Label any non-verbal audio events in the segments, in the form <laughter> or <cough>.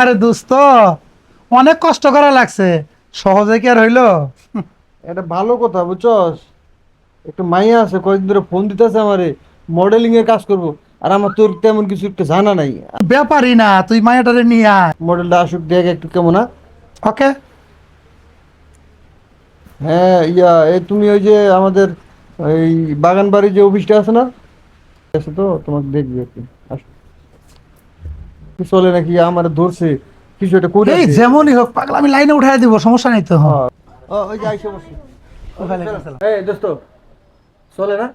আরে দোস্ত অনেক কষ্ট করা লাগছে সহজে কি আর হইল? এটা ভালো কথা বুঝছস? একটু মাইয়া আছে কয়েকদিন ধরে ফোন দিতেছে আমারে মডেলিং এর কাজ করব আর আমার তোর তেমন কিছু একটা জানা নাই। ব্যাপারই না তুই মায়াটারে নিয়ে আয়। মডেলটা আসুক দেখ একটু কেমন না ওকে। হ্যাঁ ইয়া এই তুমি ওই যে আমাদের ওই বাগান বাড়ির যে অফিসটা আছে না আছে তো তোমাকে দেখবি একটু চলে নাকি আমার ধরছে কিছু একটা করে এই যেমনই হোক পাগলা আমি লাইনে উঠাই দিব সমস্যা নেই তো। ওই যে আইসে বসে। এই দোস্ত চলে না?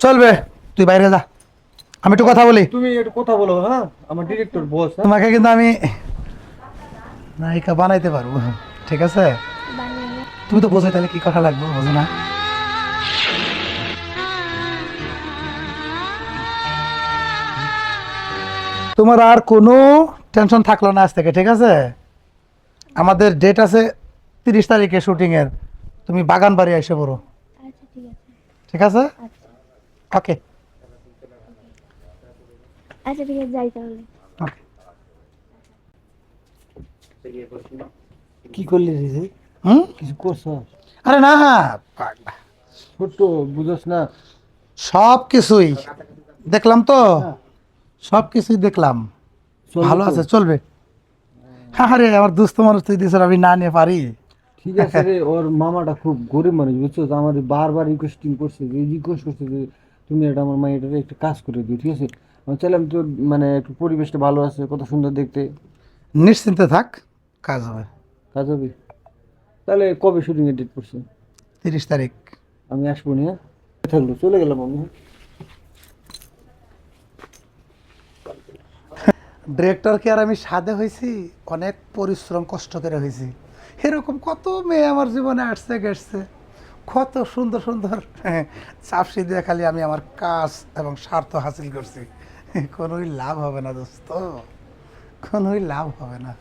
চলবে তুই বাইরে যা। আমি একটু কথা বলি। তুমি একটু কথা বলো হ্যাঁ? আমার ডিরেক্টর বস হ্যাঁ? তোমাকে কিন্তু আমি নায়িকা বানাইতে পারব ঠিক আছে? তুমি তো বোঝো তাহলে কি কথা লাগবে বোঝো না। তোমার আর কোনো টেনশন থাকল না আজ থেকে ঠিক আছে? আমাদের ডেট আছে তিরিশ তারিখে শুটিং এর। তুমি বাগান বাড়ি এসে পড়ো। আচ্ছা ঠিক আছে। ঠিক আছে? আচ্ছা। ওকে। আচ্ছা ঠিক আছে যাই তাহলে। ওকে। কি করলি রে হুম? কিছু করছ? আরে না। বুঝছ না। সব কিছুই। দেখলাম তো? সব কিছুই দেখলাম ভালো আছে চলবে। হ্যাঁ আরে আমার দুস্থ মানুষ তুই দিস আমি না নিয়ে পারি। ঠিক আছে রে ওর মামাটা খুব গরিব মানুষ বুঝছ? তো আমার বারবার রিকোয়েস্টিং করছে যে রিকোয়েস্ট করছে যে তুমি এটা আমার মাইটারে একটু কাজ করে দিও ঠিক আছে? আমি চাইলাম তোর মানে একটু পরিবেশটা ভালো আছে কত সুন্দর দেখতে। নিশ্চিন্তে থাক কাজ হবে। কাজ হবে? তাহলে কবে শুটিং এর ডেট করছে? তিরিশ তারিখ। আমি আসব নি হ্যাঁ? থাকল চলে গেলাম আমি ডিরেক্টরকে আর আমি সাদে হয়েছি, অনেক পরিশ্রম, কষ্ট করে হয়েছি। এরকম কত মেয়ে আমার জীবনে আসছে, গেছে। কত সুন্দর সুন্দর <laughs> চাপসি দিয়ে খালি আমি আমার কাজ এবং স্বার্থ হাসিল করছি। <laughs> কোনোই লাভ হবে না, দোস্ত। কোনোই লাভ হবে না।